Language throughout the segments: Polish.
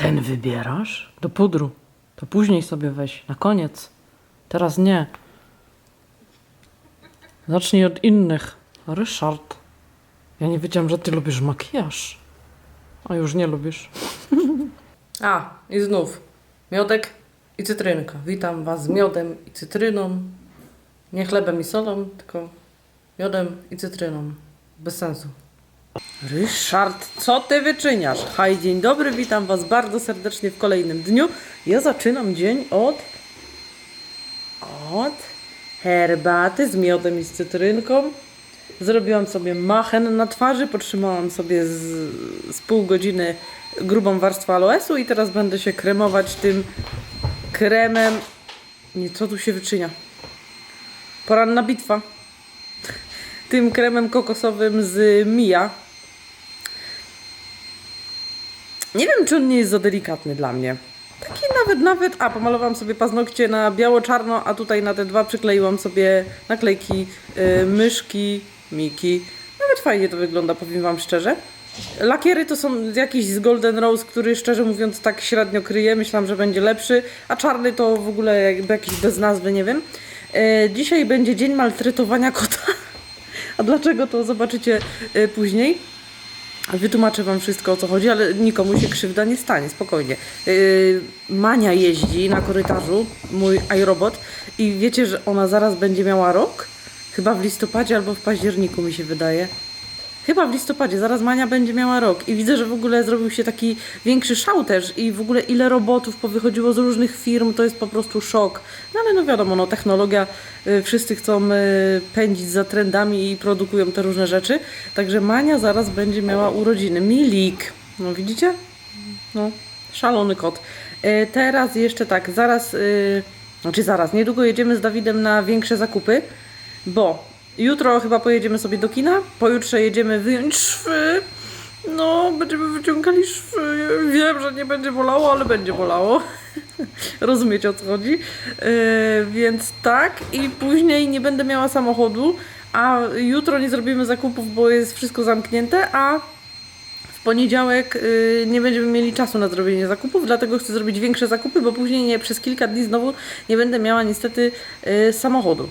Ten wybierasz? Do pudru. To później sobie weź, na koniec. Teraz nie. Zacznij od innych. Ryszard. Ja nie wiedziałam, że ty lubisz makijaż. A już nie lubisz. A, i znów. Miodek i cytrynka. Witam was z miodem i cytryną. Nie chlebem i solą, tylko miodem i cytryną. Bez sensu. Ryszard, co ty wyczyniasz? Haj, dzień dobry, witam was bardzo serdecznie w kolejnym dniu. Ja zaczynam dzień od... od herbaty z miodem i z cytrynką. Zrobiłam sobie machen na twarzy, potrzymałam sobie z, z pół godziny grubą warstwę aloesu i teraz będę się kremować tym kremem. Nie, co tu się wyczynia? Poranna bitwa. Tym kremem kokosowym z Mia. Nie wiem, czy on nie jest za delikatny dla mnie. Taki nawet, nawet. A, pomalowałam sobie paznokcie na biało-czarno, a tutaj na te dwa przykleiłam sobie naklejki y, myszki, Miki. Nawet fajnie to wygląda, powiem Wam szczerze. Lakiery to są jakiś z Golden Rose, który szczerze mówiąc tak średnio kryje. Myślałam, że będzie lepszy, a czarny to w ogóle jakby jakiś bez nazwy, nie wiem. E, dzisiaj będzie dzień maltretowania kota. A dlaczego to zobaczycie e, później. Wytłumaczę Wam wszystko o co chodzi, ale nikomu się krzywda nie stanie, spokojnie. Yy, Mania jeździ na korytarzu, mój iRobot, i wiecie, że ona zaraz będzie miała rok? Chyba w listopadzie albo w październiku mi się wydaje. Chyba w listopadzie, zaraz Mania będzie miała rok i widzę, że w ogóle zrobił się taki większy szał też i w ogóle ile robotów powychodziło z różnych firm, to jest po prostu szok. No ale no wiadomo, no technologia, y, wszyscy chcą y, pędzić za trendami i produkują te różne rzeczy, także Mania zaraz będzie miała urodziny. Milik, no widzicie? No, szalony kot. Y, teraz jeszcze tak, zaraz, znaczy zaraz, niedługo jedziemy z Dawidem na większe zakupy, bo jutro chyba pojedziemy sobie do kina, pojutrze jedziemy wyjąć szwy. No, będziemy wyciągali szwy. Wiem, że nie będzie bolało, ale będzie bolało. Rozumiecie o co chodzi? Yy, więc tak, i później nie będę miała samochodu, a jutro nie zrobimy zakupów, bo jest wszystko zamknięte, a w poniedziałek y, nie będziemy mieli czasu na zrobienie zakupów, dlatego chcę zrobić większe zakupy, bo później nie, przez kilka dni znowu nie będę miała niestety y, samochodu.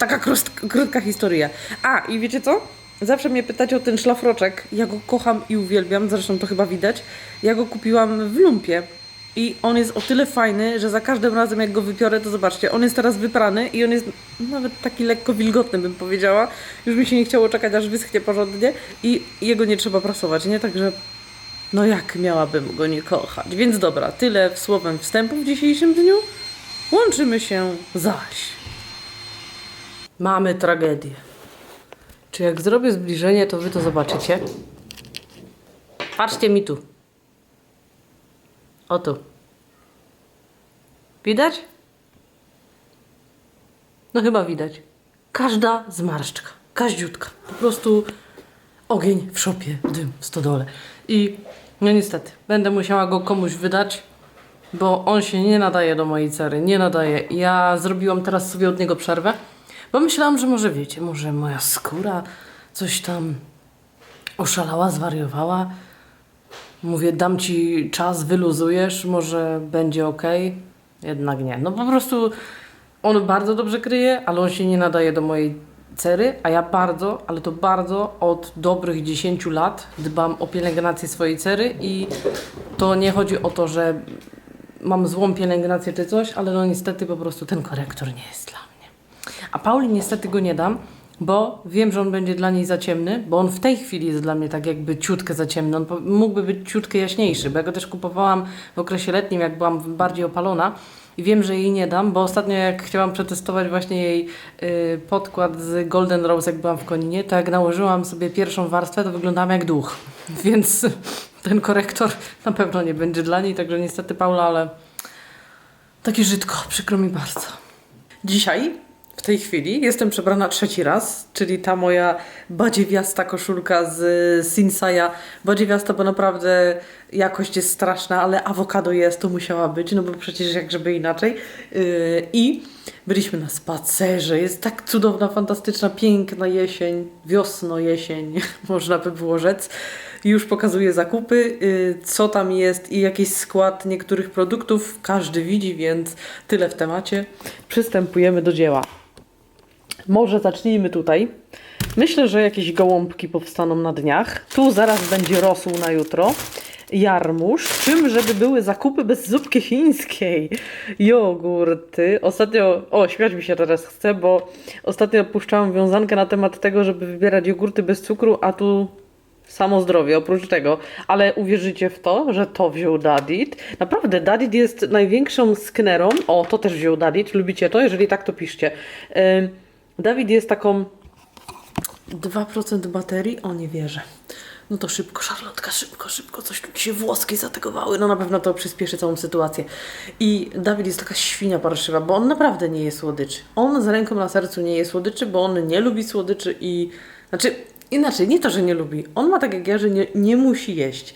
Taka krót- krótka historia. A, i wiecie co? Zawsze mnie pytacie o ten szlafroczek. Ja go kocham i uwielbiam, zresztą to chyba widać. Ja go kupiłam w lumpie. I on jest o tyle fajny, że za każdym razem jak go wypiorę, to zobaczcie, on jest teraz wyprany i on jest nawet taki lekko wilgotny, bym powiedziała. Już mi się nie chciało czekać, aż wyschnie porządnie i jego nie trzeba prasować, nie? Także no jak miałabym go nie kochać. Więc dobra, tyle słowem wstępu w dzisiejszym dniu. Łączymy się zaś. Mamy tragedię. Czy jak zrobię zbliżenie, to wy to zobaczycie? Patrzcie mi tu. O tu. Widać? No chyba widać. Każda zmarszczka. Kaździutka. Po prostu ogień w szopie, dym w stodole. I no niestety, będę musiała go komuś wydać, bo on się nie nadaje do mojej cery. Nie nadaje. Ja zrobiłam teraz sobie od niego przerwę, bo myślałam, że może wiecie, może moja skóra coś tam oszalała, zwariowała. Mówię, dam ci czas, wyluzujesz, może będzie ok. Jednak nie. No po prostu on bardzo dobrze kryje, ale on się nie nadaje do mojej cery, a ja bardzo, ale to bardzo od dobrych 10 lat dbam o pielęgnację swojej cery i to nie chodzi o to, że mam złą pielęgnację czy coś, ale no niestety po prostu ten korektor nie jest dla. A Pauli niestety go nie dam, bo wiem, że on będzie dla niej za ciemny, bo on w tej chwili jest dla mnie tak jakby ciutkę za ciemny. On mógłby być ciutkę jaśniejszy, bo ja go też kupowałam w okresie letnim, jak byłam bardziej opalona. I wiem, że jej nie dam, bo ostatnio jak chciałam przetestować właśnie jej y, podkład z Golden Rose, jak byłam w Koninie, to jak nałożyłam sobie pierwszą warstwę, to wyglądałam jak duch. Więc ten korektor na pewno nie będzie dla niej, także niestety Paula, ale takie żytko, przykro mi bardzo. Dzisiaj, w tej chwili, jestem przebrana trzeci raz, czyli ta moja badziewiasta koszulka z Sinsaja. Badziewiasta, bo naprawdę jakość jest straszna, ale awokado jest, to musiała być, no bo przecież jak żeby inaczej. Yy, I byliśmy na spacerze, jest tak cudowna, fantastyczna, piękna jesień, wiosno, jesień, można by było rzec. już pokazuje zakupy, y, co tam jest i jakiś skład niektórych produktów. Każdy widzi, więc tyle w temacie. Przystępujemy do dzieła. Może zacznijmy tutaj. Myślę, że jakieś gołąbki powstaną na dniach. Tu zaraz będzie rosół na jutro. Jarmuż, czym żeby były zakupy bez zupki chińskiej. Jogurty. Ostatnio, o śmiać mi się teraz chce, bo ostatnio puszczałam wiązankę na temat tego, żeby wybierać jogurty bez cukru, a tu samo zdrowie oprócz tego. Ale uwierzycie w to, że to wziął Dadit. Naprawdę, Dadit jest największą sknerą. O, to też wziął Dadit. Lubicie to? Jeżeli tak, to piszcie. Ym, Dawid jest taką 2% baterii? O, nie wierzę. No to szybko, szarlotka, szybko, szybko. Coś tu się włoski zategowały. No na pewno to przyspieszy całą sytuację. I Dawid jest taka świnia parszywa, bo on naprawdę nie je słodyczy. On z ręką na sercu nie je słodyczy, bo on nie lubi słodyczy i... Znaczy, inaczej, nie to, że nie lubi. On ma tak jak ja, że nie, nie musi jeść.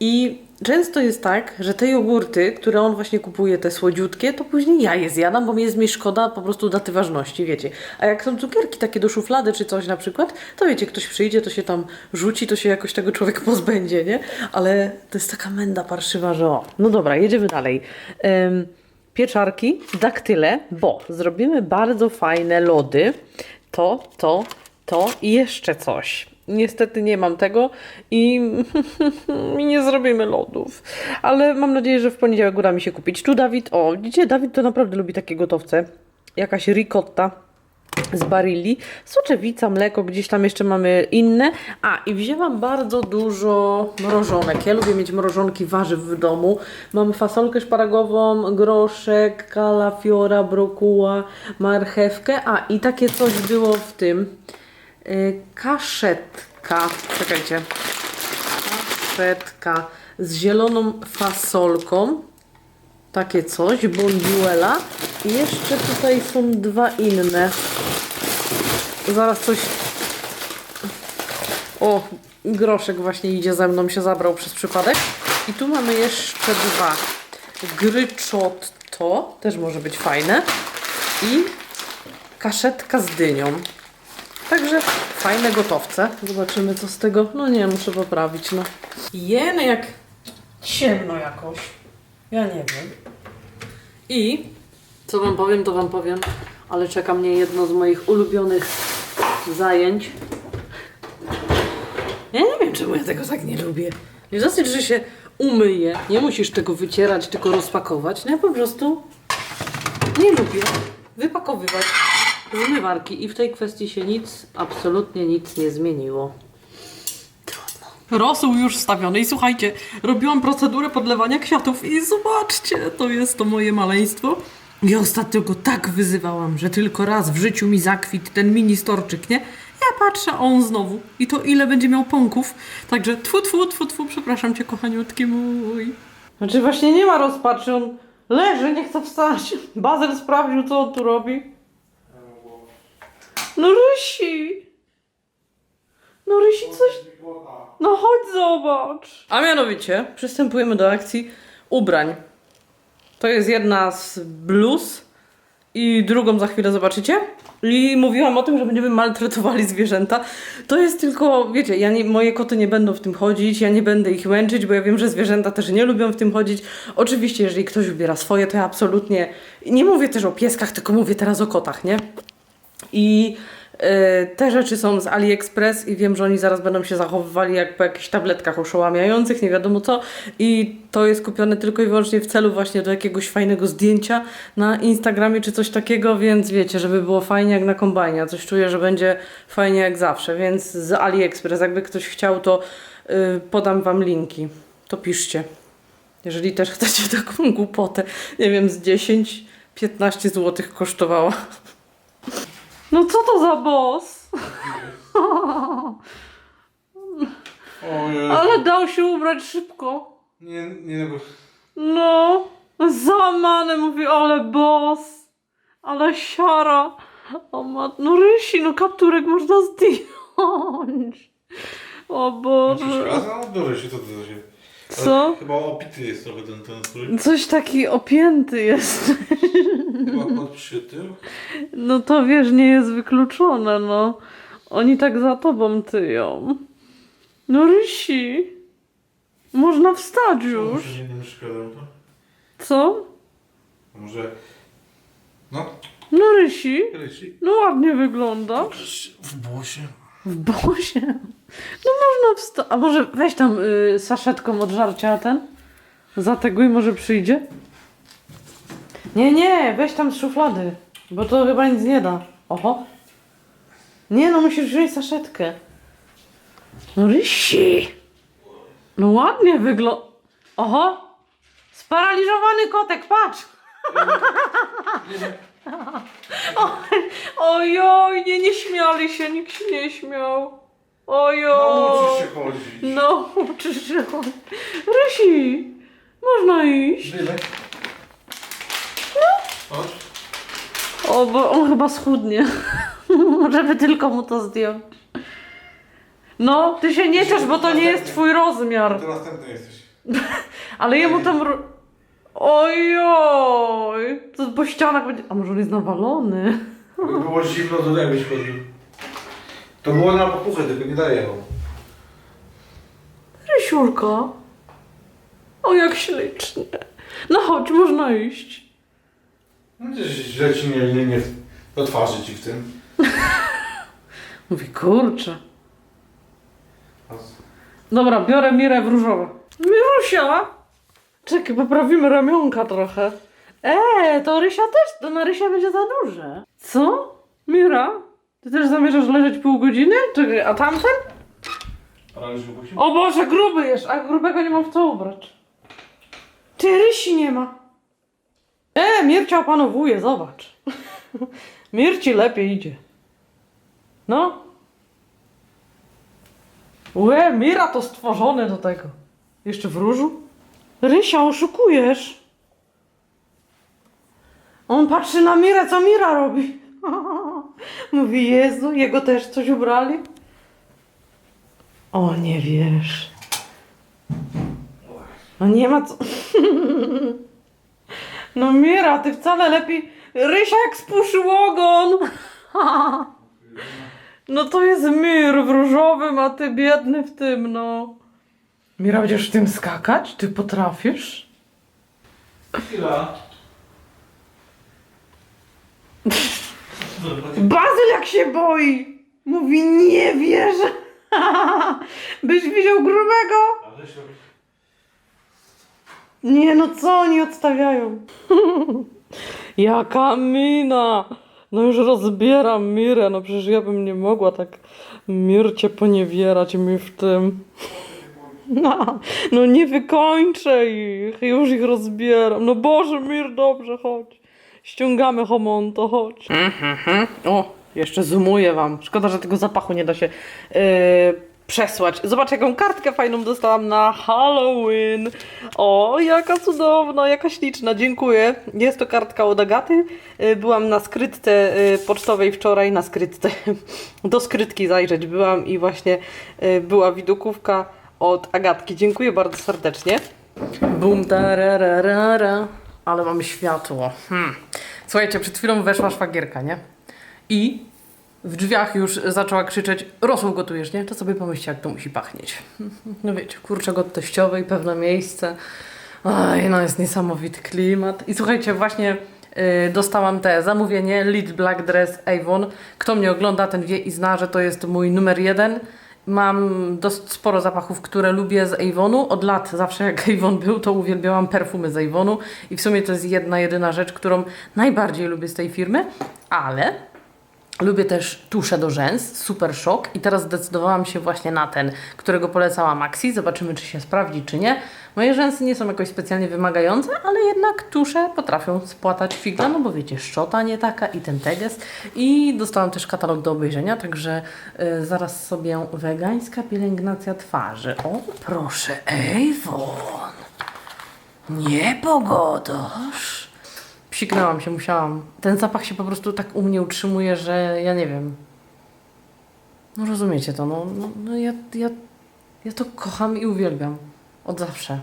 I często jest tak, że te jogurty, które on właśnie kupuje, te słodziutkie, to później ja je zjadam, bo mi jest mi szkoda po prostu daty ważności, wiecie. A jak są cukierki takie do szuflady czy coś na przykład, to wiecie, ktoś przyjdzie, to się tam rzuci, to się jakoś tego człowiek pozbędzie, nie? Ale to jest taka menda parszywa, że o. No dobra, jedziemy dalej. Ym, pieczarki, daktyle, bo zrobimy bardzo fajne lody. To, to, to i jeszcze coś. Niestety nie mam tego i nie zrobimy lodów. Ale mam nadzieję, że w poniedziałek uda mi się kupić. Tu Dawid, o, widzicie, Dawid to naprawdę lubi takie gotowce. Jakaś ricotta z Barilli, soczewica, mleko, gdzieś tam jeszcze mamy inne. A, i wzięłam bardzo dużo mrożonek. Ja lubię mieć mrożonki warzyw w domu. Mam fasolkę szparagową, groszek, kalafiora, brokuła, marchewkę. A, i takie coś było w tym. Yy, kaszetka. Czekajcie. Kaszetka z zieloną fasolką. Takie coś, bondiuela. I jeszcze tutaj są dwa inne. Zaraz coś... O, groszek właśnie idzie ze mną, się zabrał przez przypadek. I tu mamy jeszcze dwa. Gryczotto, też może być fajne. I kaszetka z dynią. Także fajne gotowce. Zobaczymy co z tego. No nie, muszę poprawić, no. Jeny jak ciemno jakoś. Ja nie wiem. I co wam powiem, to wam powiem, ale czeka mnie jedno z moich ulubionych zajęć. Ja nie wiem, czemu ja tego tak nie lubię. Nie dosyć, że się umyje, nie musisz tego wycierać, tylko rozpakować. No ja po prostu nie lubię wypakowywać zmywarki i w tej kwestii się nic, absolutnie nic nie zmieniło. Rosół już wstawiony i słuchajcie, robiłam procedurę podlewania kwiatów i zobaczcie, to jest to moje maleństwo. Ja ostatnio go tak wyzywałam, że tylko raz w życiu mi zakwit ten mini storczyk, nie? Ja patrzę, a on znowu. I to ile będzie miał pąków. Także tfu, tfu, tfu, tfu, przepraszam cię, kochaniutki mój. Znaczy właśnie nie ma rozpaczy, on leży, nie chce wstać. Bazel sprawdził, co on tu robi. No Rysi! No Rysi, coś... No chodź zobacz. A mianowicie przystępujemy do akcji ubrań. To jest jedna z bluz i drugą za chwilę zobaczycie. I mówiłam o tym, że będziemy maltretowali zwierzęta. To jest tylko, wiecie, ja nie, moje koty nie będą w tym chodzić, ja nie będę ich męczyć, bo ja wiem, że zwierzęta też nie lubią w tym chodzić. Oczywiście, jeżeli ktoś wybiera swoje, to ja absolutnie nie mówię też o pieskach, tylko mówię teraz o kotach, nie? I e, te rzeczy są z AliExpress i wiem, że oni zaraz będą się zachowywali jak po jakichś tabletkach oszałamiających, nie wiadomo co. I to jest kupione tylko i wyłącznie w celu właśnie do jakiegoś fajnego zdjęcia na Instagramie czy coś takiego, więc wiecie, żeby było fajnie jak na kombajnie. Coś czuję, że będzie fajnie jak zawsze, więc z AliExpress, jakby ktoś chciał, to y, podam wam linki. To piszcie. Jeżeli też chcecie taką głupotę, nie wiem, z 10-15 zł kosztowała. No co to za boss? Ojej. Ale dał się ubrać szybko. Nie, nie, bo... No, załamany mówi, ale boss, ale siara. O ma... No Rysi, no kapturek można zdjąć. O Boże. A dobrze się to to się. Co? Chyba opity jest trochę ten, ten strój. Coś taki opięty jest. Pod przytył. No to wiesz, nie jest wykluczone, no. Oni tak za tobą tyją. No Rysi. Można wstać już. Może to. Co? Może... No, No Rysi. Rysi. No ładnie wygląda. W błosie. W bosie. No można wstać. A może weź tam y, saszetką od żarcia ten? Zateguj, może przyjdzie? Nie, nie, weź tam z szuflady. Bo to chyba nic nie da. Oho. Nie no, musisz wziąć saszetkę. No Rysi. No ładnie wygląda. Oho. Sparaliżowany kotek, patrz. Ojoj, nie, nie śmiali się, nikt się nie śmiał. Ojoj. Nauczysz się chodzić. No, uczysz się chodzić. Rysi, można iść. O, bo on chyba schudnie. Żeby tylko mu to zdjąć. No, ty się nie ciesz, bo to nie jest twój rozmiar. To następny jesteś. Ale jemu tam... ro- Ojoj. To po ścianach będzie... A może on jest nawalony? Jakby było zimno, to jakbyś chodził. To było na popuchę, tylko nie daję ją. Rysiulka. O, jak ślicznie. No chodź, można iść. No też źle ci nie, nie, nie do twarzy ci w tym. Mówi, kurczę. A z- Dobra, biorę Mirę w różowe. Mirusia! Czekaj, poprawimy ramionka trochę. Eee, to Rysia też, to na Rysia będzie za duże. Co? Mira? Ty też zamierzasz leżeć pół godziny? Czekaj, a tamten? Paraliż? O Boże, gruby jest, a grubego nie mam w co ubrać. Ty, Rysi nie ma. E, Mircia opanowuje, zobacz. Mirci lepiej idzie. No. Łe, Mira to stworzone do tego. Jeszcze w różu? Rysia, oszukujesz. On patrzy na Mirę, co Mira robi. Mówi, Jezu, jego też coś ubrali? O, nie wiesz. No nie ma co. No Mira, ty wcale lepiej. Rysia jak spuszył ogon. No to jest Mir w różowym, a ty biedny w tym, no. Mira, będziesz w tym skakać? Ty potrafisz? Chwila. Bazyl jak się boi! Mówi, nie wierzę. Byś widział grubego? Ale się... Nie no, co oni odstawiają? Jaka mina! No już rozbieram Mirę, no przecież ja bym nie mogła tak Mircie poniewierać mi w tym. No, no nie wykończę ich, już ich rozbieram. No Boże, Mir, dobrze, chodź. Ściągamy homonto, chodź. O, jeszcze zoomuję wam. Szkoda, że tego zapachu nie da się yy, przesłać. Zobacz, jaką kartkę fajną dostałam na Halloween. O, jaka cudowna, jaka śliczna, dziękuję. Jest to kartka od Agaty. Yy, Byłam na skrytce yy, pocztowej wczoraj, na skrytce, do skrytki zajrzeć byłam i właśnie yy, była widokówka od Agatki. Dziękuję bardzo serdecznie. Bum, tararara. Ale mamy światło. Hmm. Słuchajcie, przed chwilą weszła szwagierka, nie? I w drzwiach już zaczęła krzyczeć Rosół gotujesz, nie? To sobie pomyślcie, jak to musi pachnieć. No wiecie, kurczak od teściowej, pewne miejsce. Oj, no jest niesamowity klimat. I słuchajcie, właśnie y, dostałam te zamówienie Lead Black Dress Avon. Kto mnie ogląda, ten wie i zna, że to jest mój numer jeden. Mam dość sporo zapachów, które lubię z Avonu. Od lat zawsze jak Avon był, to uwielbiałam perfumy z Avonu i w sumie to jest jedna, jedyna rzecz, którą najbardziej lubię z tej firmy, ale Lubię też tusze do rzęs, super szok i teraz zdecydowałam się właśnie na ten, którego polecała Maxi. Zobaczymy, czy się sprawdzi, czy nie. Moje rzęsy nie są jakoś specjalnie wymagające, ale jednak tusze potrafią spłatać figla, no bo wiecie, szczota nie taka i ten teges. I dostałam też katalog do obejrzenia, także y, zaraz sobie wegańska pielęgnacja twarzy. O, proszę, Avon. Nie pogodosz. Psiknęłam się, musiałam. Ten zapach się po prostu tak u mnie utrzymuje, że ja nie wiem. No rozumiecie to, no, no, no ja, ja, ja to kocham i uwielbiam. Od zawsze.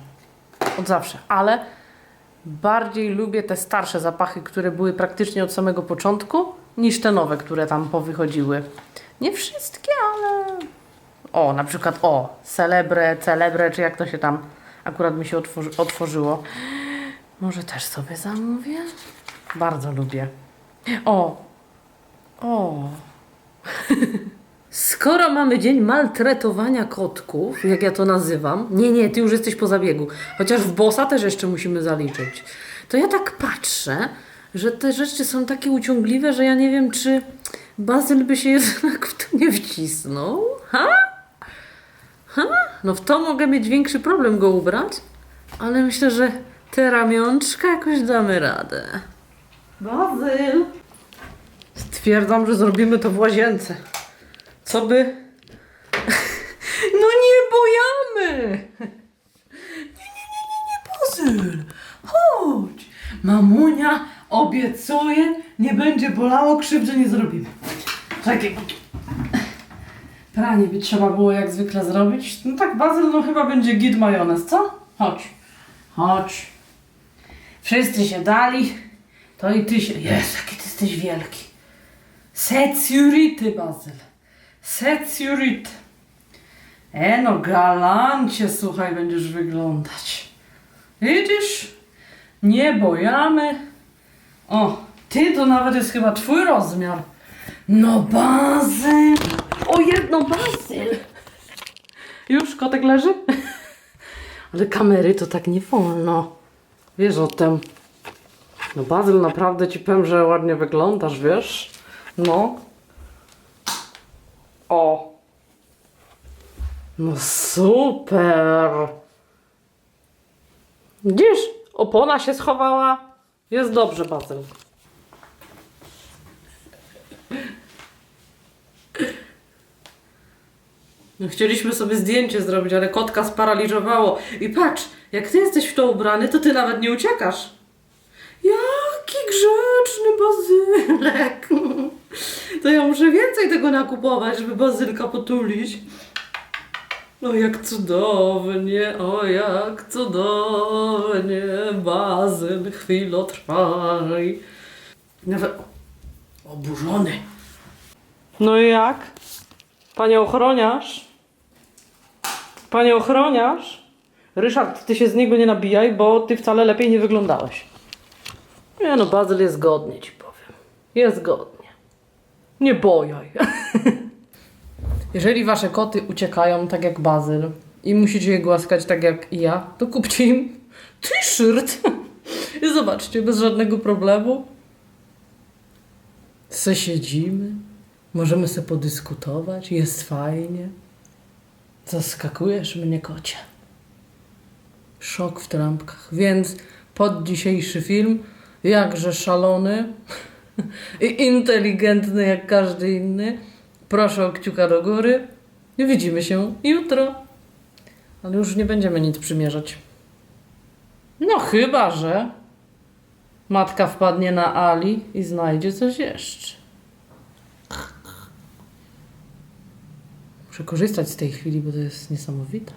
Od zawsze. Ale bardziej lubię te starsze zapachy, które były praktycznie od samego początku, niż te nowe, które tam powychodziły. Nie wszystkie, ale O, na przykład o, celebre, celebre, czy jak to się tam akurat mi się otworzy, otworzyło. Może też sobie zamówię? Bardzo lubię. O, o. Skoro mamy dzień maltretowania kotków, jak ja to nazywam, nie, nie, ty już jesteś po zabiegu, chociaż w bossa też jeszcze musimy zaliczyć, to ja tak patrzę, że te rzeczy są takie uciągliwe, że ja nie wiem, czy Bazyl by się jednak w to nie wcisnął. Ha? Ha? No w to mogę mieć większy problem go ubrać, ale myślę, że te ramionczka jakoś damy radę. Bazyl! Stwierdzam, że zrobimy to w łazience. Co by... No nie bojamy! Nie, nie, nie, nie, nie, Bazyl! Chodź! Mamunia obiecuje, nie będzie bolało, krzywdy nie zrobimy. Czekaj, Pranie by trzeba było jak zwykle zrobić. No tak, Bazyl, no chyba będzie git majonez, co? Chodź. Chodź. Wszyscy się dali. To i ty się... Jezu, jaki ty jesteś wielki. Security, Bazyl. Security. E no, galancie, słuchaj, będziesz wyglądać. Widzisz? Nie bojamy. O, ty to nawet jest chyba twój rozmiar. No, Bazyl. O, jedno, Bazyl. Już kotek leży? Ale kamery to tak nie wolno. Wiesz o tym. No Bazyl, naprawdę ci powiem, że ładnie wyglądasz, wiesz? No. O. No super. Widzisz? Opona się schowała. Jest dobrze, Bazyl. No chcieliśmy sobie zdjęcie zrobić, ale kotka sparaliżowało. I patrz, jak ty jesteś w to ubrany, to ty nawet nie uciekasz. Jaki grzeczny bazylek. To ja muszę więcej tego nakupować, żeby bazylka potulić. O, jak cudownie, o, jak cudownie, bazyl, chwilo trwaj. Nawet oburzony. No i jak? Panie ochroniarz? Panie ochroniarz? Ryszard, ty się z niego nie nabijaj, bo ty wcale lepiej nie wyglądałeś. Nie no, Bazyl jest godnie, ci powiem. Jest godnie. Nie bojaj. Jeżeli wasze koty uciekają tak jak Bazyl i musicie je głaskać tak jak ja, to kupcie im t-shirt. I zobaczcie, bez żadnego problemu. Se siedzimy, możemy se podyskutować, jest fajnie. Zaskakujesz mnie, kocie. Szok w trampkach. Więc pod dzisiejszy film, jakże szalony i inteligentny jak każdy inny, proszę o kciuka do góry widzimy się jutro. Ale już nie będziemy nic przymierzać. No chyba, że matka wpadnie na Ali i znajdzie coś jeszcze. Muszę korzystać z tej chwili, bo to jest niesamowite.